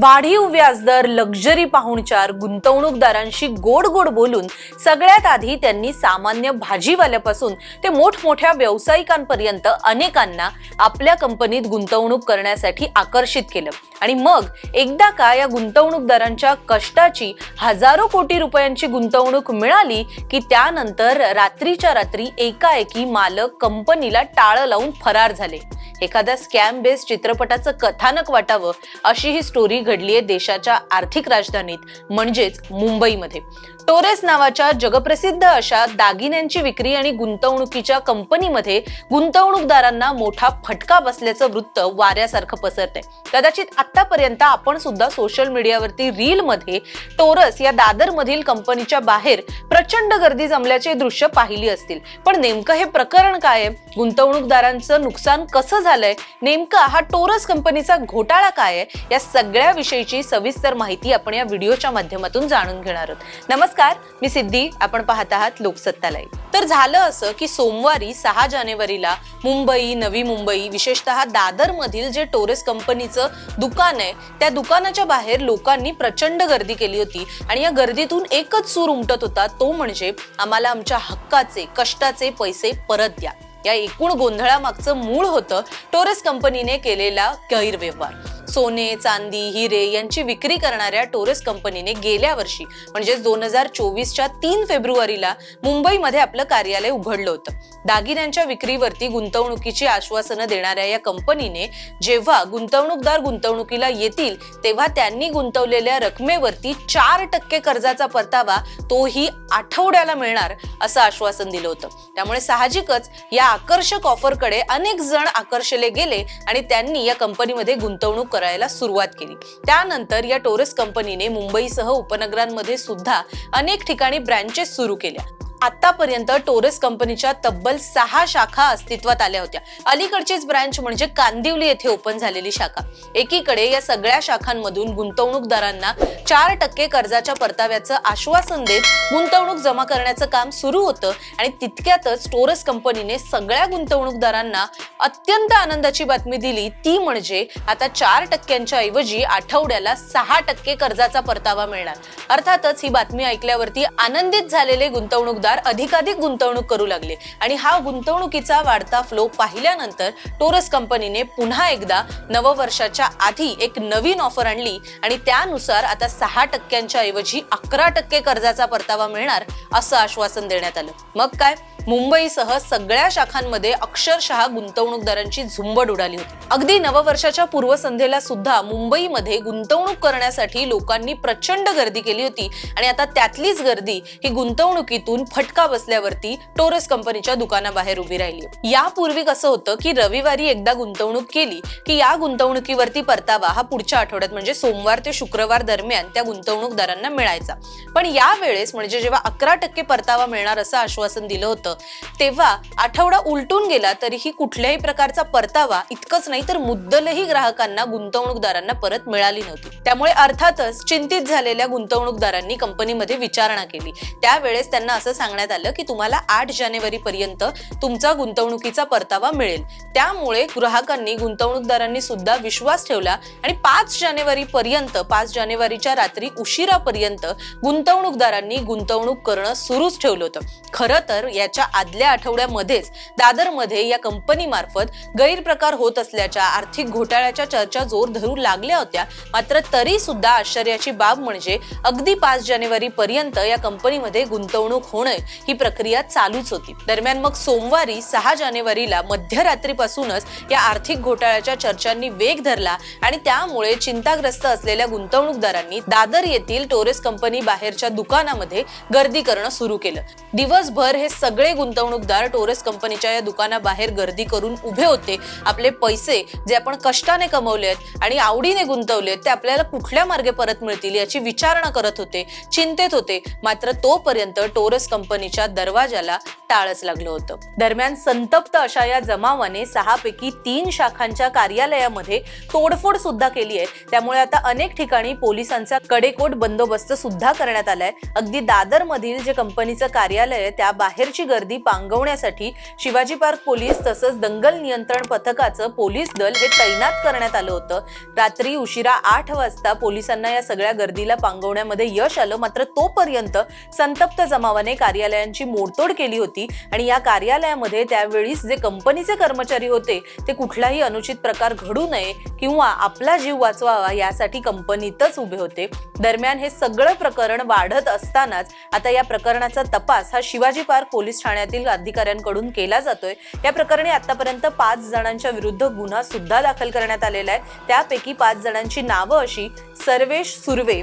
वाढीव व्याजदर लक्झरी पाहुणचार गुंतवणूकदारांशी गोड गोड बोलून सगळ्यात आधी त्यांनी सामान्य भाजीवाल्यापासून ते मोठमोठ्या व्यावसायिकांपर्यंत अनेकांना आपल्या कंपनीत गुंतवणूक करण्यासाठी आकर्षित केलं. आणि मग एकदा का या गुंतवणूकदारांच्या कष्टाची हजारो कोटी रुपयांची गुंतवणूक मिळाली की त्यानंतर रात्रीच्या रात्री एकाएकी मालक कंपनीला टाळं लावून फरार झाले. एखाद्या स्कॅम बेस्ड चित्रपटाचं कथानक वाटावं अशी ही स्टोरी घडली आहे देशाच्या आर्थिक राजधानीत म्हणजेच मुंबईमध्ये. टोरेस नावाच्या जगप्रसिद्ध अशा दागिन्यांची विक्री आणि गुंतवणुकीच्या कंपनीमध्ये गुंतवणूकदारांना मोठा फटका बसल्याचं वृत्त वाऱ्यासारखं पसरतंय. कदाचित आतापर्यंत आपण सुद्धा सोशल मीडियावरती रील मध्ये टोरस या दादर मधील कंपनीच्या बाहेर प्रचंड गर्दी जमल्याचे दृश्य पाहिली असतील. पण नेमकं हे प्रकरण काय आहे? गुंतवणूकदारांचं नुकसान कसं झालंय. नेमका हा टोरस कंपनीचा घोटाळा काय आहे? या सगळ्या विषयीची सविस्तर माहिती आपण या व्हिडिओच्या माध्यमातून जाणून घेणार आहोत. नमस्कार मी सिद्धी. आपण पाहत आहात लोकसत्ता लाईव्ह तर झालं असं की सोमवारी सहा जानेवारीला मुंबई नवी मुंबई विशेषतः दादर मधील जे टोरेस कंपनीचं दुकान आहे त्या दुकानाच्या बाहेर लोकांनी प्रचंड गर्दी केली होती आणि या गर्दीतून एकच सूर उमटत होता तो म्हणजे आम्हाला आमच्या हक्काचे कष्टाचे पैसे परत द्या. या एकूण गोंधळामागचं मूळ होतं टोरस कंपनीने केलेला गैरव्यवहार. सोने चांदी हिरे यांची विक्री करणाऱ्या टोरेस कंपनीने गेल्या वर्षी म्हणजे दोन हजार चोवीसच्या तीन फेब्रुवारीला मुंबईमध्ये आपलं कार्यालय उघडलं होतं. दागिन्यांच्या विक्रीवरती गुंतवणुकीची आश्वासनं देणाऱ्या या कंपनीने जेव्हा गुंतवणूकदार गुंतवणुकीला येतील तेव्हा त्यांनी गुंतवलेल्या रकमेवरती चार टक्के कर्जाचा परतावा तोही आठवड्याला मिळणार असं आश्वासन दिलं होतं. त्यामुळे साहजिकच या आकर्षक ऑफरकडे अनेक जण आकर्षले गेले आणि त्यांनी या कंपनीमध्ये गुंतवणूक करायला सुरुवात केली. त्यानंतर या टोरस कंपनीने मुंबईसह उपनगरांमध्ये सुद्धा अनेक ठिकाणी ब्रँचेस सुरू केल्या. आतापर्यंत टोरस कंपनीच्या तब्बल सहा शाखा अस्तित्वात आल्या होत्या. अलीकडचीच ब्रँच म्हणजे कांदिवली येथे ओपन झालेली शाखा. एकीकडे या सगळ्या शाखांमधून गुंतवणूकदारांना चार टक्के कर्जाच्या परताव्याचं आश्वासन देत गुंतवणूक जमा करण्याचं काम सुरू होतं आणि तितक्यातच टोरस कंपनीने सगळ्या गुंतवणूकदारांना अत्यंत आनंदाची बातमी दिली. ती म्हणजे आता चार टक्क्यांच्या ऐवजी आठवड्याला सहा टक्के कर्जाचा परतावा मिळणार. अर्थातच ही बातमी ऐकल्यावरती आनंदित झालेले गुंतवणूकदार अधिकाधिक गुंतवणूक करू लागले. आणि हा गुंतवणुकीचा वाढता फ्लो पाहिल्यानंतर टोरस कंपनीने पुन्हा एकदा नववर्षाच्या आधी एक नवीन ऑफर आणली. आणि त्यानुसार आता सहा टक्क्यांच्या ऐवजी अकरा टक्के कर्जाचा परतावा मिळणार असं आश्वासन देण्यात आलं. मग काय? मुंबईसह सगळ्या शाखांमध्ये अक्षरशः गुंतवणूकदारांची झुंबड उडाली होती. अगदी नववर्षाच्या पूर्वसंध्येला सुद्धा मुंबईमध्ये गुंतवणूक करण्यासाठी लोकांनी प्रचंड गर्दी केली होती आणि आता त्यातलीच गर्दी ही गुंतवणुकीतून फटका बसल्यावरती टोरस कंपनीच्या दुकानाबाहेर उभी राहिली. यापूर्वी कसं होतं की रविवारी एकदा गुंतवणूक केली की या गुंतवणुकीवरती परतावा हा पुढच्या आठवड्यात म्हणजे सोमवार ते शुक्रवार दरम्यान त्या गुंतवणूकदारांना मिळायचा. पण यावेळेस म्हणजे जेव्हा अकरा टक्के परतावा मिळणार असं आश्वासन दिलं होतं तेव्हा आठवडा उलटून गेला तरीही कुठल्याही प्रकारचा परतावा इतकंच नाही तर मुद्दलही ग्राहकांना गुंतवणूकदारांना परत मिळाली नव्हती. त्यामुळे अर्थातच चिंतित झालेल्या गुंतवणूकदारांनी कंपनीमध्ये विचारणा केली. त्यावेळेस त्यांना असं सांगण्यात आलं की तुम्हाला आठ जानेवारी पर्यंत तुमचा गुंतवणुकीचा परतावा मिळेल. त्यामुळे ग्राहकांनी गुंतवणूकदारांनी सुद्धा विश्वास ठेवला आणि पाच जानेवारी पर्यंत पाच जानेवारीच्या रात्री उशिरापर्यंत गुंतवणूकदारांनी गुंतवणूक करणं सुरूच ठेवलं होतं. खरं तर याच्या आदल्या आठवड्यामध्येच दादरमध्ये या कंपनीमार्फत गैरप्रकार होत असल्याच्या आर्थिक घोटाळ्याच्या चर्चा जोर धरू लागल्या होत्या. मात्र तरी सुद्धा आश्चर्याची बाब म्हणजे अगदी पाच जानेवारी पर्यंत या कंपनीमध्ये गुंतवणूक होणं ही प्रक्रिया चालूच होती. दरम्यान मग सोमवारी सहा जानेवारीला मध्यरात्रीपासूनच या आर्थिक घोटाळ्याच्या चर्चांनी वेग धरला आणि त्यामुळे चिंताग्रस्त असलेल्या गुंतवणूकदारांनी दादर येथील टोरेस कंपनी बाहेरच्या दुकानामध्ये गर्दी करणं सुरू केलं. दिवसभर हे सगळे गुंतवणूकदार टोरस कंपनीच्या या दुकानाबाहेर गर्दी करून उभे होते. आपले पैसे जे आपण कष्टाने कमवलेत आणि आवडीने गुंतवलेत ते आपल्याला कुठल्या मार्गे परत मिळतील याची विचारणा करत होते चिंतेत होते. मात्र तोपर्यंत टोरस कंपनीच्या दरवाजाला टाळच लागलं होतं. दरम्यान संतप्त अशा या जमावाने सहापैकी तीन शाखांच्या कार्यालयामध्ये तोडफोड सुद्धा केली आहे. त्यामुळे आता अनेक ठिकाणी पोलिसांचा कडेकोट बंदोबस्त सुद्धा करण्यात आलाय. अगदी दादर मधील जे कंपनीचं कार्यालय आहे त्या बाहेरची गर्दी गर्दी पांगवण्यासाठी शिवाजी पार्क पोलीस तसंच दंगल नियंत्रण पथकाचं पोलीस दल हे तैनात करण्यात आलं होतं. रात्री उशिरा आठ वाजता पोलिसांना या सगळ्या गर्दीला पांगवण्यामध्ये यश आलं. मात्र तोपर्यंत संतप्त जमावाने कार्यालयांची मोडतोड केली होती आणि या कार्यालयामध्ये त्यावेळीस जे कंपनीचे कर्मचारी होते ते कुठलाही अनुचित प्रकार घडू नये किंवा आपला जीव वाचवावा यासाठी कंपनीतच उभे होते. दरम्यान हे सगळं प्रकरण वाढत असतानाच आता या प्रकरणाचा तपास हा शिवाजी पार्क पोलीस ठाण्यातील अधिकाऱ्यांकडून केला जातोय. या प्रकरणी आतापर्यंत पाच जणांच्या विरुद्ध गुन्हा सुद्धा दाखल करण्यात आलेला आहे. त्यापैकी पाच जणांची नावं अशी सर्वेश सुर्वे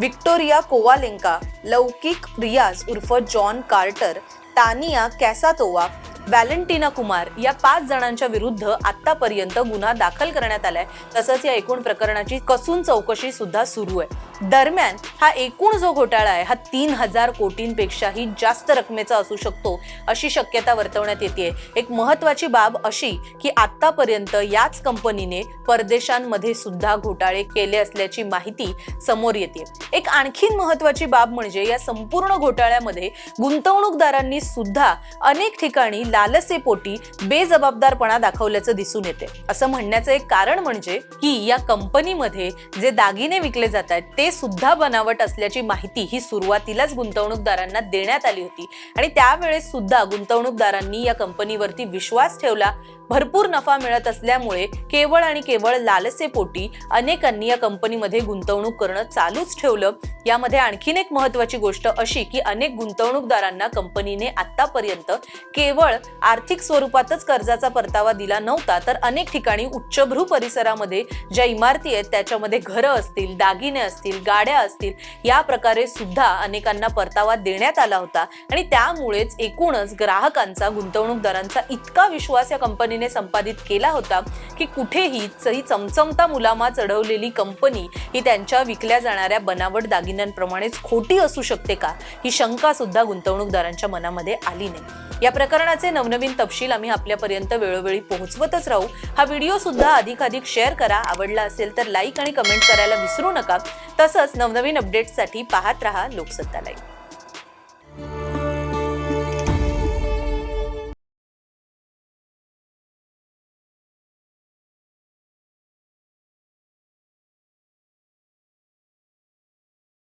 विक्टोरिया कोवालेंका लौकिक रियाज उर्फ John Carter Tanya Kasatova Valentina Kumar या पाच जणांच्या विरुद्ध आतापर्यंत गुन्हा दाखल करण्यात आलाय. तसंच या एकूण प्रकरणाची कसून चौकशी सुद्धा सुरू आहे. दरम्यान हा एकूण जो घोटाळा आहे हा तीन हजार कोटींपेक्षाही जास्त रकमेचा असू शकतो अशी शक्यता वर्तवण्यात येते. एक महत्वाची बाब अशी की आतापर्यंत याच कंपनीने परदेशांमध्ये सुद्धा घोटाळे केले असल्याची माहिती समोर येते. एक आणखीन महत्वाची बाब म्हणजे या संपूर्ण घोटाळ्यामध्ये गुंतवणूकदारांनी सुद्धा अनेक ठिकाणी लालसेपोटी बेजबाबदारपणा दाखवल्याचं दिसून येते. असं म्हणण्याचं एक कारण म्हणजे की या कंपनीमध्ये जे दागिने विकले जात आहेत ते सुद्धा बनावट असल्याची माहिती ही सुरुवातीलाच गुंतवणूकदारांना देण्यात आली होती. आणि त्यावेळेस सुद्धा गुंतवणूकदारांनी या कंपनीवरती विश्वास ठेवला. भरपूर नफा मिळत असल्यामुळे केवळ आणि केवळ लालसेपोटी अनेकांनी या कंपनीमध्ये गुंतवणूक करणं चालूच ठेवलं. यामध्ये आणखीन एक महत्वाची गोष्ट अशी की अनेक गुंतवणूकदारांना कंपनीने आतापर्यंत केवळ आर्थिक स्वरूपातच कर्जाचा परतावा दिला नव्हता तर अनेक ठिकाणी उच्चभ्रू परिसरामध्ये ज्या इमारती आहेत त्याच्यामध्ये घरं असतील दागिने असतील गाड्या असतील या प्रकारे सुद्धा अनेकांना परतावा देण्यात आला होता. आणि त्यामुळेच एकूणच ग्राहकांचा गुंतवणूकदारांचा इतका विश्वास या कंपनीने संपादित केला होता की कुठेही ही चमचमता मुलामा चढवलेली कंपनी ही त्यांच्या विकल्या जाणाऱ्या बनावट दागिन्यांप्रमाणेच खोटी असू शकते का? ही शंका सुद्धा गुंतवणूकदारांच्या मनामध्ये आली नाही. या प्रकरणाचे नवनवीन तपशील आम्ही आपल्यापर्यंत वेळोवेळी पोहोचवतच राहू. हा व्हिडिओ सुद्धा अधिकाधिक शेअर करा. आवडला असेल तर लाईक आणि कमेंट करायला विसरू नका. तसंच नवनवीन अपडेट्ससाठी पाहत रहा लोकसत्ता लाईव्ह.